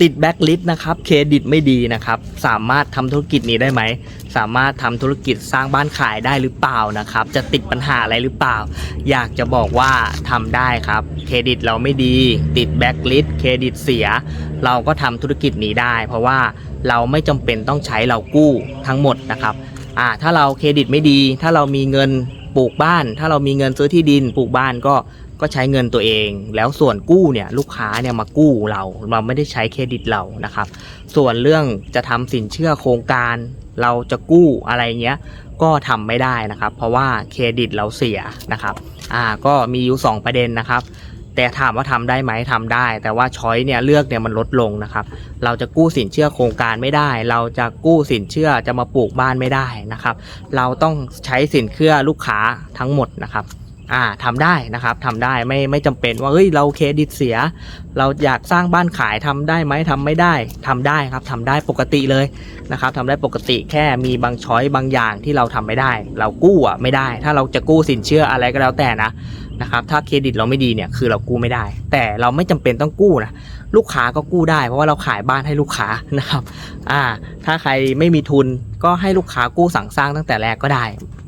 ติดแบ็คลิสต์นะครับเครดิตไม่ดีนะครับ สามารถทำธุรกิจนี้ได้ไหม สามารถทำธุรกิจสร้างบ้านขายได้หรือเปล่านะครับ จะติดปัญหาอะไรหรือเปล่า อยากจะบอกว่าทำได้ครับ เครดิตเราไม่ดี ติดแบ็คลิสต์เครดิตเสีย เราก็ทำธุรกิจนี้ได้ เพราะว่าเราไม่จำเป็นต้องใช้เรากู้ทั้งหมดนะครับอ่าถ้าเราเครดิตไม่ดี ถ้าเรามีเงิน ปลูกบ้าน ถ้าเรามีเงินซื้อที่ดินปลูกบ้านก็ก็ใช้เงินตัวเอง แล้วส่วนกู้เนี่ยลูกค้าเนี่ยมากู้เราเราไม่ได้ใช้เครดิตเรานะครับ ส่วนเรื่องจะทำสินเชื่อโครงการ เราจะกู้อะไรเงี้ยก็ทำไม่ได้นะครับ เพราะว่าเครดิตเราเสียนะครับอ่าก็มีอยู่ 2 ประเด็นนะครับ แต่ถามว่าทำได้ไหมทำได้ แต่ว่าช้อยเนี่ยเลือกเนี่ยมันลดลงนะครับ เราจะกู้สินเชื่อโครงการไม่ได้ เราจะกู้สินเชื่อจะมาปลูกบ้านไม่ได้นะครับ เราต้องใช้สินเชื่อลูกค้าทั้งหมดนะครับอ่าทำได้นะครับทำได้ไม่ไม่จำเป็นว่าเฮ้ยเราเครดิตเสีย เราอยากสร้างบ้านขายทำได้ไหมทำไม่ได้ทำได้ครับทำได้ปกติเลยนะครับทำได้ปกติแค่มีบางช้อยบางอย่างที่เราทำไม่ได้ เรากู้อะไม่ได้ ถ้าเราจะกู้สินเชื่ออะไรก็แล้วแต่นะ นะครับถ้าเครดิตเราไม่ดีเนี่ยคือเรากู้ไม่ได้ แต่เราไม่จำเป็นต้องกู้นะลูกค้าก็กู้ได้ เพราะว่าเราขายบ้านให้ลูกค้านะครับอ่าถ้าใครไม่มีทุนก็ให้ลูกค้ากู้สั่งสร้างตั้งแต่แรกก็ได้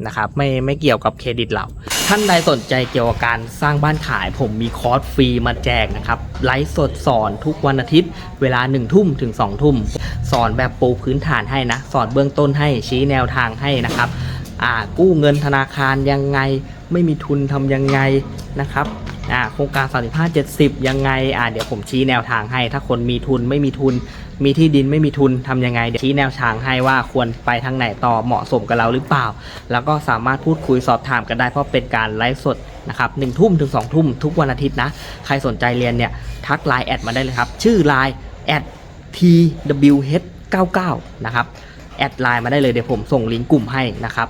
นะครับไม่ไม่เกี่ยวกับเครดิตเราท่านใดสนใจเกี่ยวกับการสร้างบ้านขาย ผมมีคอร์สฟรีมาแจกนะครับไลฟ์สดสอนทุกวันอาทิตย์ เวลา1ทุ่มถึง2ทุ่ม สอนแบบปูพื้นฐานให้นะ สอนเบื้องต้นให้ชี้แนวทางให้นะครับอ่ากู้เงินธนาคารยังไง ไม่มีทุนทำยังไงนะครับอ่าโครงการ 35 70 ยังไงอ่าเดี๋ยวผมชี้แนวทางให้ ถ้าคนมีทุนไม่มีทุน มีที่ดินไม่มีทุนทำยังไง เดี๋ยวชี้แนวทางให้ว่าควรไปทางไหนต่อเหมาะสมกับเราหรือเปล่า แล้วก็สามารถพูดคุยสอบถามกันได้เพราะเป็นการไลฟ์สดนะครับหนึ่งทุ่มถึงสองทุ่มทุกวันอาทิตย์นะ ใครสนใจเรียนเนี่ยทักไลน์แอดมาได้เลยครับ ชื่อไลน์แอด twh99 นะครับ แอดไลน์มาได้เลยเดี๋ยวผมส่งลิงก์กลุ่มให้นะครับ